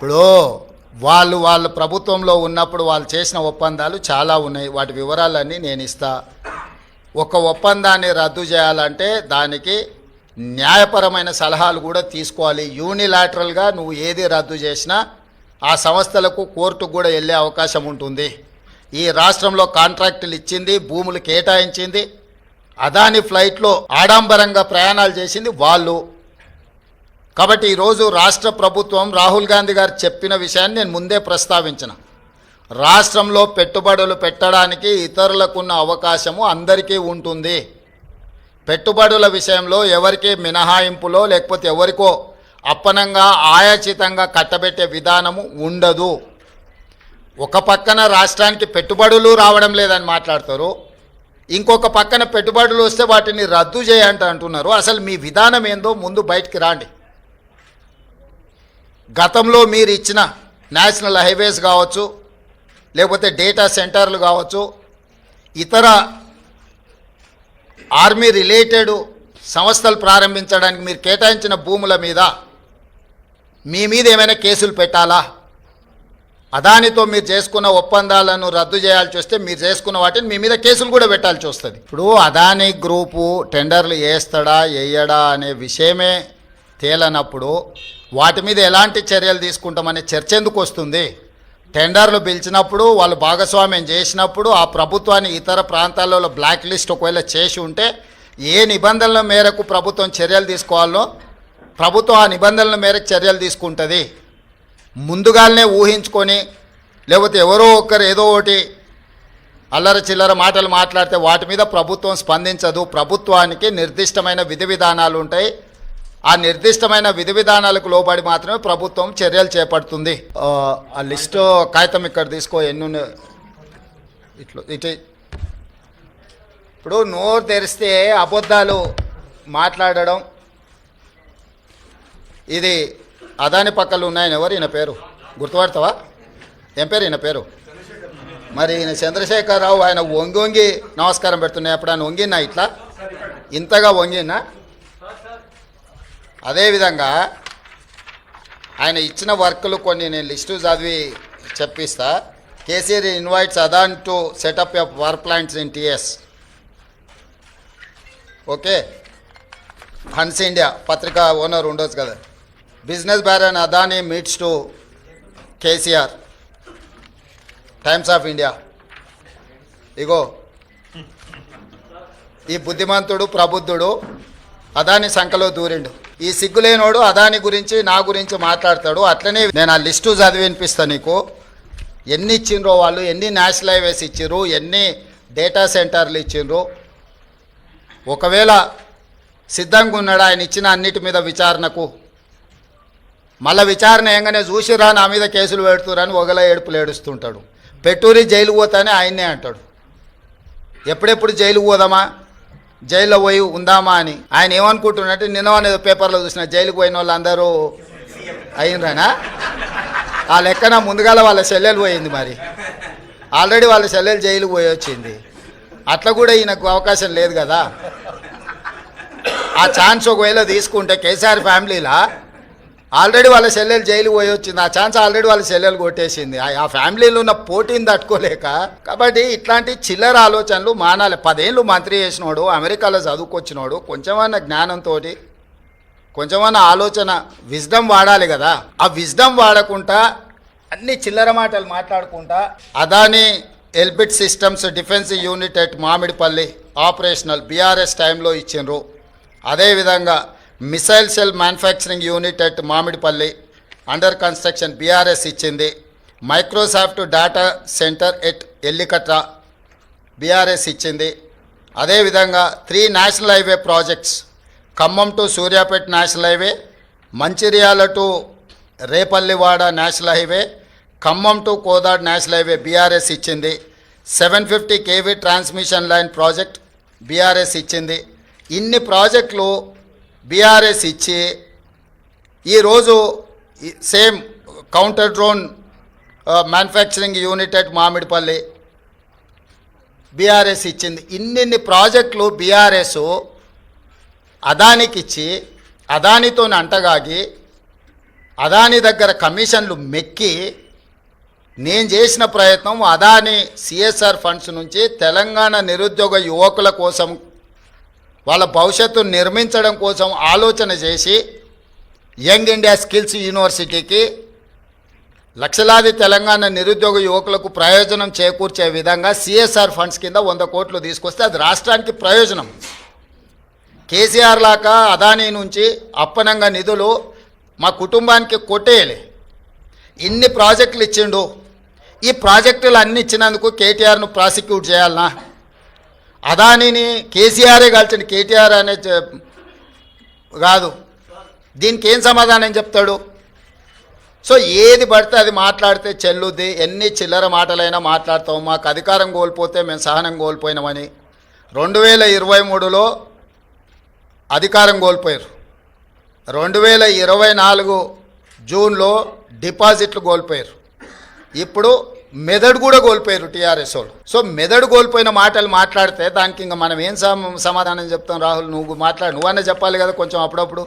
ఇప్పుడు వాళ్ళు వాళ్ళ ప్రభుత్వంలో ఉన్నప్పుడు వాళ్ళు చేసిన ఒప్పందాలు చాలా ఉన్నాయి. వాటి వివరాలన్నీ నేను ఇస్తా. ఒక ఒప్పందాన్ని రద్దు చేయాలంటే దానికి న్యాయపరమైన సలహాలు కూడా తీసుకోవాలి. యూనిలాటరల్గా నువ్వు ఏది రద్దు చేసినా ఆ సంస్థలకు కోర్టుకు కూడా వెళ్ళే అవకాశం ఉంటుంది. ఈ రాష్ట్రంలో కాంట్రాక్టులు ఇచ్చింది భూములు కేటాయించింది అదాని ఫ్లైట్లో ఆడంబరంగా ప్రయాణాలు చేసింది వాళ్ళు. కాబట్టి ఈరోజు రాష్ట్ర ప్రభుత్వం రాహుల్ గాంధీ గారు చెప్పిన విషయాన్ని నేను ముందే ప్రస్తావించిన. రాష్ట్రంలో పెట్టుబడులు పెట్టడానికి ఇతరులకున్న అవకాశము అందరికీ ఉంటుంది. పెట్టుబడుల విషయంలో ఎవరికి మినహాయింపులో లేకపోతే ఎవరికో అప్పనంగా ఆయాచితంగా కట్టబెట్టే విధానము ఉండదు. ఒక పక్కన రాష్ట్రానికి పెట్టుబడులు రావడం లేదని మాట్లాడతారు. ఇంకొక పక్కన పెట్టుబడులు వస్తే వాటిని రద్దు చేయంట అంటున్నారు. అసలు మీ విధానం ఏందో ముందు బయటికి రాండి. గతంలో మీరు ఇచ్చిన నేషనల్ హైవేస్ కావచ్చు లేకపోతే డేటా సెంటర్లు కావచ్చు ఇతర ఆర్మీ రిలేటెడ్ సంస్థలు ప్రారంభించడానికి మీరు కేటాయించిన భూముల మీద మీ మీద ఏమైనా కేసులు పెట్టాలా? అదానితో మీరు చేసుకున్న ఒప్పందాలను రద్దు చేయాల్సి వస్తే మీరు చేసుకున్న వాటిని మీ మీద కేసులు కూడా పెట్టాల్సి వస్తుంది. ఇప్పుడు అదాని గ్రూపు టెండర్లు వేస్తాడా వేయడా అనే విషయమే తేలనప్పుడు వాటి మీద ఎలాంటి చర్యలు తీసుకుంటామనే చర్చ ఎందుకు వస్తుంది? టెండర్లు పిలిచినప్పుడు వాళ్ళు భాగస్వామ్యం చేసినప్పుడు ఆ ప్రభుత్వాన్ని ఇతర ప్రాంతాలలో బ్లాక్ లిస్ట్ ఒకవేళ చేసి ఉంటే ఏ నిబంధనల మేరకు ప్రభుత్వం చర్యలు తీసుకోవాలో ప్రభుత్వం ఆ నిబంధనల మేరకు చర్యలు తీసుకుంటుంది. ముందుగానే ఊహించుకొని లేకపోతే ఎవరో ఒకరు ఏదో ఒకటి అల్లర చిల్లర మాటలు మాట్లాడితే వాటి మీద ప్రభుత్వం స్పందించదు. ప్రభుత్వానికి నిర్దిష్టమైన విధి విధానాలు ఉంటాయి. ఆ నిర్దిష్టమైన విధి విధానాలకు లోబడి మాత్రమే ప్రభుత్వం చర్యలు చేపడుతుంది. ఆ, లిస్టు కాగితం ఇక్కడ తీసుకో ఎన్ని ఇట్లా ఇటు. ఇప్పుడు నోరు తెరిస్తే అబద్ధాలు మాట్లాడడం. ఇది అదాని పక్కలు ఉన్నాయని ఎవరు? ఈయన పేరు. గుర్తుపడతావా? ఏం పేరు? ఈయన పేరు. మరి ఈయన చంద్రశేఖరరావు ఆయన వంగి వంగి నమస్కారం పెడుతున్నాయి. ఎప్పుడైనా వంగినా ఇట్లా? ఇంతగా వంగినా అదేవిధంగా ఆయన ఇచ్చిన వర్కులు కొన్ని నేను లిస్టు చదివి చెప్పిస్తా. KCR invites Adani to set up of power plants in TS. Okay? Hans India పత్రిక ఓనర్ ఉండొచ్చు కదా. Business baron Adani meets to KCR. Times of India. ఇగో. ఈ బుద్ధిమంతుడు ప్రబుద్ధుడు అదాని సంఖలో దూరిండు. ఈ సిగ్గులేనోడు అదాని గురించి నా గురించి మాట్లాడతాడు. అట్లనే నేను ఆ లిస్టు చదివి వినిపిస్తాను నీకు. ఎన్ని ఇచ్చిండ్రో వాళ్ళు ఎన్ని నేషనల్ హైవేస్ ఇచ్చిర్రు ఎన్ని డేటా సెంటర్లు ఇచ్చిండ్రు ఒకవేళ సిద్ధంగా ఉన్నాడు ఆయన ఇచ్చిన అన్నిటి మీద విచారణకు. మళ్ళీ విచారణ ఏంగానే చూసిరా నా మీద కేసులు పెడుతురని ఒకలా ఏడుపులు ఏడుస్తుంటాడు. పెట్టూరి జైలు పోతానే ఆయన్నే అంటాడు. ఎప్పుడెప్పుడు జైలు పోదామా? జైల్లో పోయి ఉందామా అని. ఆయన ఏమనుకుంటున్నట్టు నిన్న అనేది పేపర్లో చూసిన జైలుకు పోయిన వాళ్ళందరూ అయినరానా ఆ లెక్కన ముందుగాల వాళ్ళ చెల్లెలు పోయింది మరి. ఆల్రెడీ వాళ్ళ చెల్లెలు జైలుకు పోయి వచ్చింది. అట్లా కూడా ఈయనకు అవకాశం లేదు కదా. ఆ ఛాన్స్ ఒకవేళ తీసుకుంటే కేసీఆర్ ఫ్యామిలీలా ఆల్రెడీ వాళ్ళ చెల్లెలు జైలు పోయి వచ్చింది. ఆ ఛాన్స్ ఆల్రెడీ వాళ్ళ చెల్లెలు కొట్టేసింది. ఆ- ఫ్యామిలీలో ఉన్న పోటీని తట్టుకోలేక. కాబట్టి ఇట్లాంటి చిల్లర ఆలోచనలు మానాలి. పదేళ్ళు మంత్రి చేసినోడు అమెరికాలో చదువుకొచ్చినోడు కొంచెమన్నా జ్ఞానంతో కొంచెమన్నా ఆలోచన విజ్డమ్ వాడాలి కదా. ఆ విజ్డమ్ వాడకుండా అన్ని చిల్లర మాటలు మాట్లాడుకుంటా Adani Elbit systems defence unit at Mamidipalli operational BRS టైంలో ఇచ్చిండ్రు. అదేవిధంగా missile cell manufacturing unit at Mamidipalli under construction BRS ఇచ్చింది. Microsoft data centre at Ellikatra BRS ఇచ్చింది. అదేవిధంగా three national highway projects Khammam to Suryapet national highway Mancherial to Repallewada national highway Khammam to Kodad national highway BRS ఇచ్చింది. Seven fifty KV transmission line project BRS ఇచ్చింది. ఇన్ని ప్రాజెక్టులు బీఆర్ఎస్ ఇచ్చి ఈరోజు same counter drone manufacturing unit at Mamidipalli BRS ఇచ్చింది. ఇన్నిన్ని ప్రాజెక్టులు BRS అదానికి ఇచ్చి అదానితో అంటగాగి అదాని దగ్గర కమిషన్లు మెక్కి నేను చేసిన ప్రయత్నం అదాని సిఎస్ఆర్ ఫండ్స్ నుంచి తెలంగాణ నిరుద్యోగ యువకుల కోసం వాళ్ళ భవిష్యత్తును నిర్మించడం కోసం ఆలోచన చేసి యంగ్ ఇండియా స్కిల్స్ యూనివర్సిటీకి లక్షలాది తెలంగాణ నిరుద్యోగ యువకులకు ప్రయోజనం చేకూర్చే విధంగా సిఎస్ఆర్ ఫండ్స్ కింద వంద కోట్లు తీసుకొస్తే అది రాష్ట్రానికి ప్రయోజనం. కేసీఆర్ లాగా అదానీ నుంచి అప్పనంగా నిధులు మా కుటుంబానికి కొట్టేయలే. ఇన్ని ప్రాజెక్టులు ఇచ్చిండు. ఈ ప్రాజెక్టులు అన్ని ఇచ్చినందుకు కేటీఆర్ను ప్రాసిక్యూట్ చేయాలనా? అదానీని కేసీఆరే కాల్చండి. కేటీఆర్ అనే కాదు. దీనికి ఏం సమాధానం చెప్తాడు? సో ఏది పడితే అది మాట్లాడితే చెల్లుద్ది. ఎన్ని చిల్లర మాటలైనా మాట్లాడతాం మాకు అధికారం కోల్పోతే మేము సహనం కోల్పోయినామని. రెండు వేల ఇరవై మూడులో అధికారం కోల్పోయారు. రెండు వేల ఇరవై నాలుగు జూన్లో డిపాజిట్లు కోల్పోయారు. ఇప్పుడు మెదడు కూడా కోల్పోయారు టీఆర్ఎస్ వాళ్ళు. సో మెదడు కోల్పోయిన మాటలు మాట్లాడితే దానికి ఇంకా మనం ఏం సమాధానం చెప్తాం రాహుల్? నువ్వు మాట్లాడు. నువ్వన్నా చెప్పాలి కదా కొంచెం అప్పుడప్పుడు.